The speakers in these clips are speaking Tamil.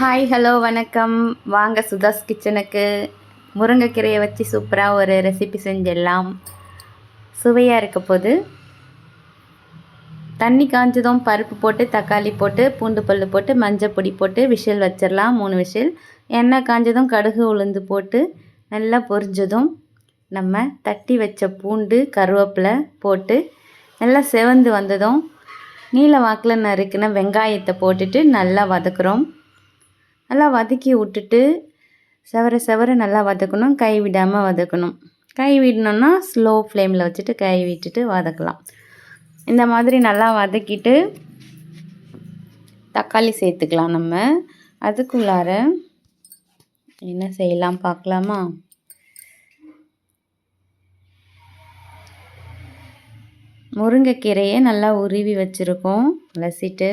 ஹாய் ஹலோ வணக்கம். வாங்க சுதாஸ் கிச்சனுக்கு. முருங்கைக்கீரையை வச்சு சூப்பராக ஒரு ரெசிபி செஞ்சிடலாம். சுவையாக இருக்க போது தண்ணி காஞ்சதும் பருப்பு போட்டு தக்காளி போட்டு பூண்டு பல் போட்டு மஞ்சள் பொடி போட்டு விஷில் வச்சிடலாம் மூணு விஷில் எண்ணெய் காஞ்சதும் கடுகு உளுந்து போட்டு நல்லா பொரிஞ்சதும் நம்ம தட்டி வச்ச பூண்டு கருவேப்பிலை போட்டு நல்லா செவந்து வந்ததும் நீல வாக்கில் நறுக்கின வெங்காயத்தை போட்டுட்டு நல்லா வதக்குறோம். நல்லா வதக்கி விட்டுட்டு செவர செவர நல்லா வதக்கணும். கை விடாமல் வதக்கணும். கை விடணுன்னா ஸ்லோ ஃப்ளேமில் வச்சுட்டு கை விட்டுட்டு வதக்கலாம். இந்த மாதிரி நல்லா வதக்கிட்டு தக்காளி சேர்த்துக்கலாம் நம்ம. அதுக்குள்ளார என்ன செய்யலாம் பார்க்கலாமா? முருங்கைக்கீரையை நல்லா உருவி வச்சுருக்கோம். லசிட்டு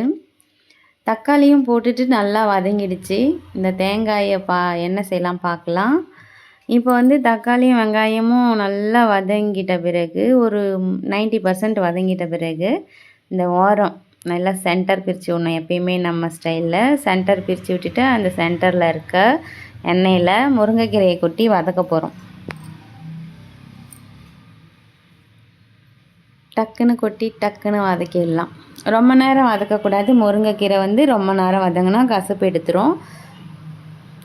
தக்காளியும் போட்டுட்டு நல்லா வதங்கிடுச்சு. இந்த தேங்காயை பா என்ன செய்யலாம் பார்க்கலாம். இப்போ வந்து தக்காளியும் வெங்காயமும் நல்லா வதங்கிட்ட பிறகு ஒரு நைன்ட்டி பர்சன்ட் வதங்கிட்ட பிறகு இந்த ஓரம் நல்லா சென்டர் பிரித்து விடணும். எப்பயுமே நம்ம ஸ்டைலில் சென்டர் பிரித்து விட்டுட்டு அந்த சென்டரில் இருக்க எண்ணெயில் முருங்கைக்கீரையை கொட்டி வதக்க போகிறோம் டக்குன்னு கொட்டி டக்குன்னு வதக்கிடலாம். ரொம்ப நேரம் வதக்கக்கூடாது. முருங்கைக்கீரை வந்து ரொம்ப நேரம் வதங்கினா கசப்பு எடுத்துரும்.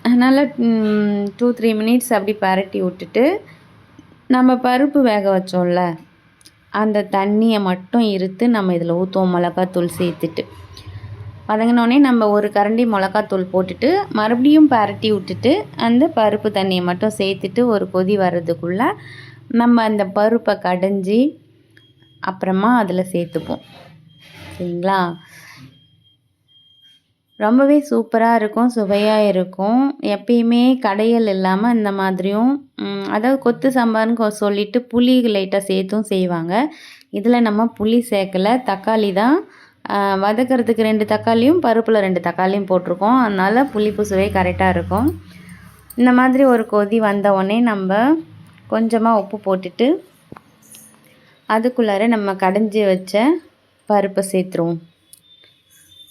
அதனால் டூ த்ரீ மினிட்ஸ் அப்படி பரட்டி விட்டுட்டு நம்ம பருப்பு வேக வச்சோம்ல அந்த தண்ணியை மட்டும் இருத்து நம்ம இதில் ஊற்றுவோம் மிளகாத்தூள் சேர்த்துட்டு. வதங்கினோடனே நம்ம ஒரு கரண்டி மிளகாத்தூள் போட்டுட்டு மறுபடியும் பரட்டி விட்டுட்டு அந்த பருப்பு தண்ணியை மட்டும் சேர்த்துட்டு ஒரு கொதி வர்றதுக்குள்ளே நம்ம அந்த பருப்பை கடைஞ்சி அப்புறமா அதில் சேர்த்துப்போம். சரிங்களா? ரொம்பவே சூப்பராக இருக்கும் சுவையாக இருக்கும். எப்பயுமே கடையல் இல்லாமல் இந்த மாதிரியும் அதாவது கொத்து சாம்பார்னு சொல்லிட்டு புளி லைட்டாக சேர்த்தும் செய்வாங்க. இதில் நம்ம புளி சேர்க்கலை. தக்காளி தான் வதக்கிறதுக்கு ரெண்டு தக்காளியும் பருப்பில் ரெண்டு தக்காளியும் போட்டிருக்கோம். அதனால் புளிப்பு சுவை கரெக்டாக இருக்கும். இந்த மாதிரி ஒரு கொதி வந்த உடனே நம்ம கொஞ்சமாக உப்பு போட்டுட்டு அதுக்குள்ளார நம்ம கடைஞ்சி வச்ச பருப்பை சேர்த்துருவோம்.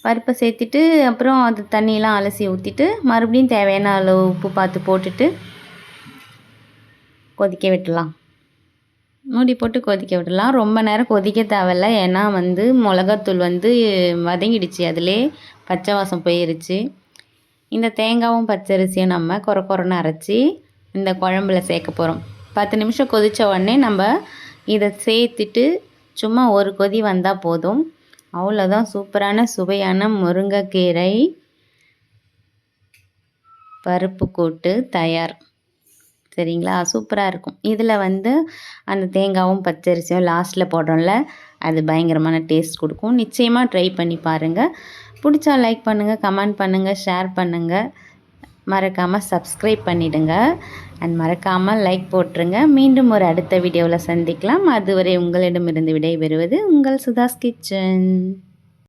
பருப்பை சேர்த்துட்டு அப்புறம் அது தண்ணியெலாம் அலசி ஊற்றிட்டு மறுபடியும் தேவையான அளவு உப்பு பார்த்து போட்டுட்டு கொதிக்க விட்டுலாம் மூடி போட்டு கொதிக்க விடலாம் ரொம்ப நேரம் கொதிக்க தேவையில்ல. ஏன்னா வந்து மிளகாத்தூள் வந்து வதங்கிடுச்சு. அதிலே பச்சை வாசம் போயிருச்சு. இந்த தேங்காவும் பச்சரிசியும் நம்ம குறை குறைன்னு அரைச்சி இந்த குழம்புல சேர்க்க போகிறோம் பத்து நிமிஷம் கொதித்த உடனே நம்ம இதை சேர்த்துட்டு சும்மா ஒரு கொதி வந்தால் போதும். அவ்வளோதான் சூப்பரான சுவையான முருங்கைக்கீரை. பருப்பு கூட்டு தயார். சரிங்களா? சூப்பராக இருக்கும். இதில் வந்து அந்த தேங்காவும் பச்சரிசியும் லாஸ்ட்டில் போடுறோம்ல அது பயங்கரமான டேஸ்ட் கொடுக்கும். நிச்சயமாக ட்ரை பண்ணி பாருங்கள் பிடிச்சா லைக் பண்ணுங்கள் கமெண்ட் பண்ணுங்கள் ஷேர் பண்ணுங்கள் மறக்காமல் சப்ஸ்கிரைப் பண்ணிவிடுங்க அண்ட் மறக்காமல் லைக் போட்டுருங்க. மீண்டும் ஒரு அடுத்த வீடியோவில் சந்திக்கலாம். அதுவரை உங்களிடமிருந்து விடைபெறுவது உங்கள் சுதாஸ் கிச்சன்.